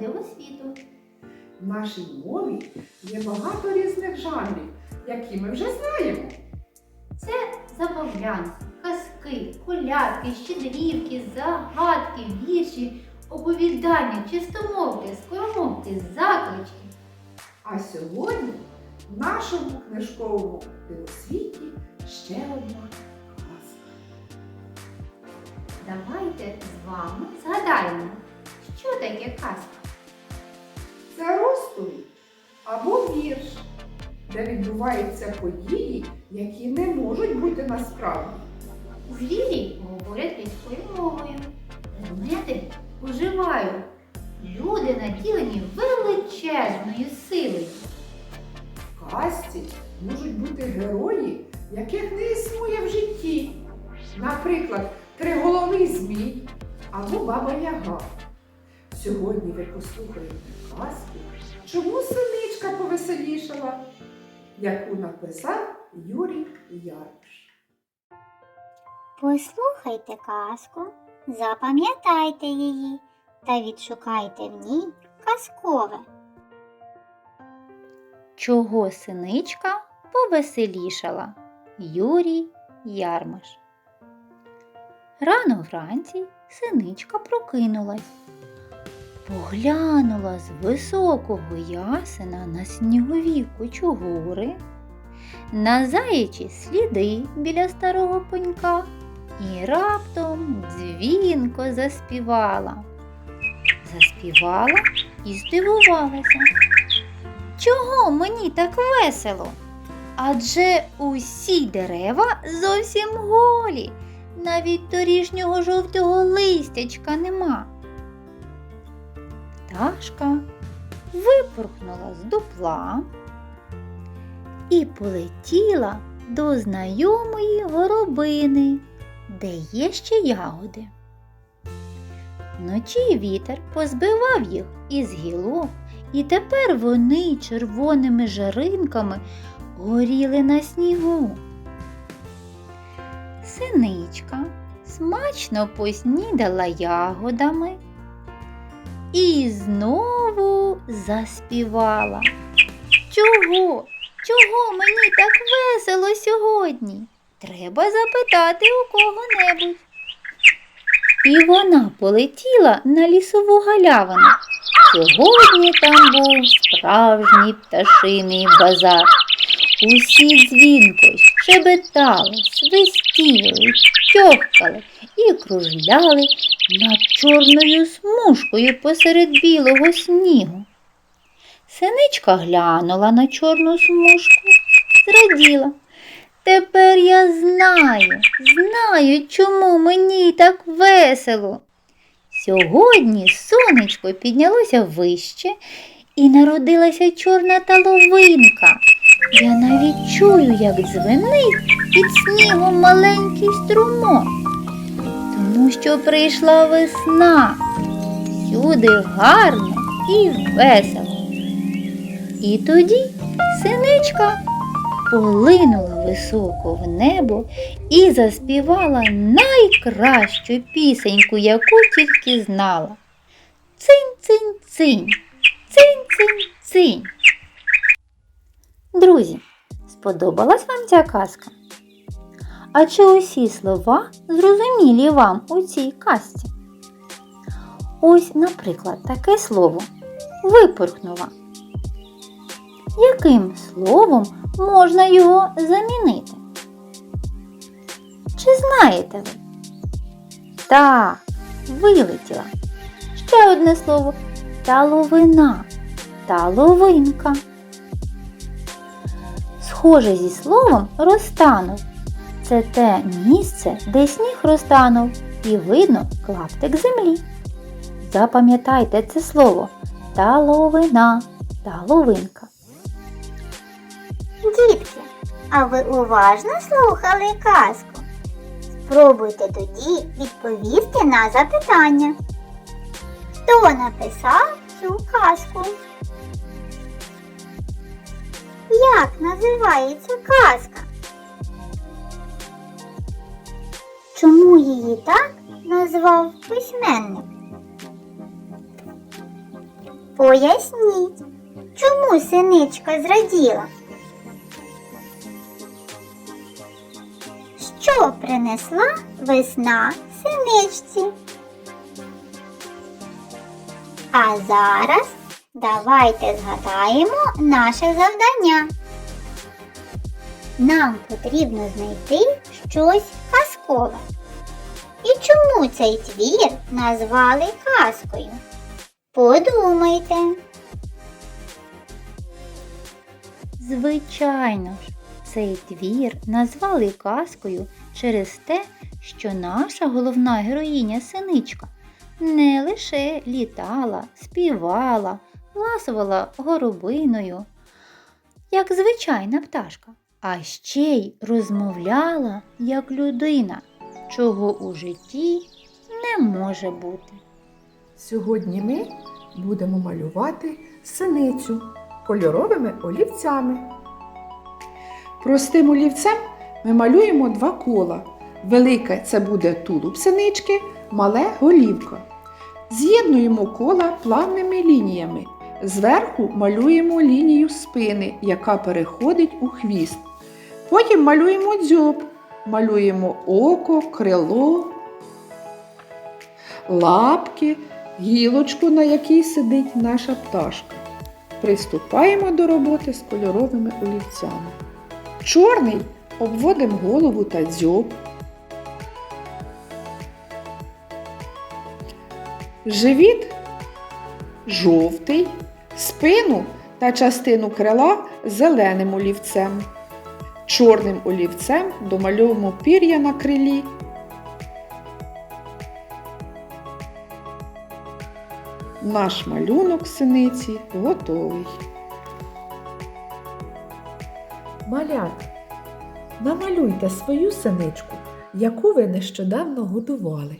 дивосвіту. В нашій мові є багато різних жанрів, які ми вже знаємо. Це забавлянки, казки, колядки, щедрівки, загадки, вірші, оповідання, чистомовки, скоромовки, заклички. А сьогодні в нашому книжковому дивосвіті ще одна казка. Давайте з вами згадаємо, що таке казка. Розповідь або вірш, де відбуваються події, які не можуть бути насправді. Звірі говорять людською мовою, предмети уживають. Люди наділені величезною силою. В казці можуть бути герої, яких не існує в житті. Наприклад, триголовий змій або баба Яга. Сьогодні ви послухаєте казку, чому синичка повеселішала, яку написав Юрій Яриш. Послухайте казку, запам'ятайте її та відшукайте в ній казкове. Чого синичка повеселішала? Юрій Ярмаш. Рано вранці синичка прокинулась. Поглянула з високого ясена на снігові кучугури, на заячі сліди біля старого пенька і раптом дзвінко заспівала. Заспівала і здивувалася. Чого мені так весело? Адже усі дерева зовсім голі, навіть торішнього жовтого листячка нема. Пташка випорхнула з дупла і полетіла до знайомої горобини, де є ще ягоди. Вночі вітер позбивав їх із гілок, і тепер вони червоними жаринками горіли на снігу. Синичка смачно поснідала ягодами і знову заспівала. Чого? Чого мені так весело сьогодні? Треба запитати у кого-небудь. І вона полетіла на лісову галявину. Сьогодні там був справжній пташиний базар. Усі дзвінко щебетали, свистіли, тьохкали і кружляли над чорною смужкою посеред білого снігу. Синичка глянула на чорну смужку, зраділа. Тепер я знаю, знаю, чому мені так весело. Сьогодні сонечко піднялося вище і народилася чорна таловинка. Я навіть чую, як дзвенить під снігом маленький струмок, що прийшла весна. Всюди гарно і весело. І тоді синичка полинула високо в небо і заспівала найкращу пісеньку, яку тільки знала. Цинь-цинь-цинь, цинь-цинь-цинь. Друзі, сподобалась вам ця казка? А чи усі слова зрозумілі вам у цій казці? Ось, наприклад, таке слово випорхнула. Яким словом можна його замінити? Чи знаєте ви? Так, вилетіла. Ще одне слово таловина, таловинка. Схоже зі словом розтанув. Це те місце, де сніг розтанув і видно клаптик землі. Запам'ятайте це слово таловина, таловинка. Дітки, а ви уважно слухали казку? Спробуйте тоді відповісти на запитання. Хто написав цю казку? Як називається казка? Чому її так назвав письменник? Поясніть, чому синичка зраділа? Що принесла весна синичці? А зараз давайте згадаємо наше завдання. Нам потрібно знайти щось казкове. І чому цей твір назвали казкою? Подумайте. Звичайно ж, цей твір назвали казкою через те, що наша головна героїня синичка не лише літала, співала, ласувала горобиною, як звичайна пташка, а ще й розмовляла як людина, чого у житті не може бути. Сьогодні ми будемо малювати синицю кольоровими олівцями. Простим олівцем ми малюємо два кола. Велике це буде тулуб синички, мале голівка. З'єднуємо кола плавними лініями. Зверху малюємо лінію спини, яка переходить у хвіст. Потім малюємо дзьоб, малюємо око, крило, лапки, гілочку, на якій сидить наша пташка. Приступаємо до роботи з кольоровими олівцями. Чорний обводимо голову та дзьоб. Живіт жовтий, спину та частину крила зеленим олівцем. Чорним олівцем домальовуємо пір'я на крилі Наш малюнок синиці готовий. Малят, намалюйте свою синичку, яку ви нещодавно годували.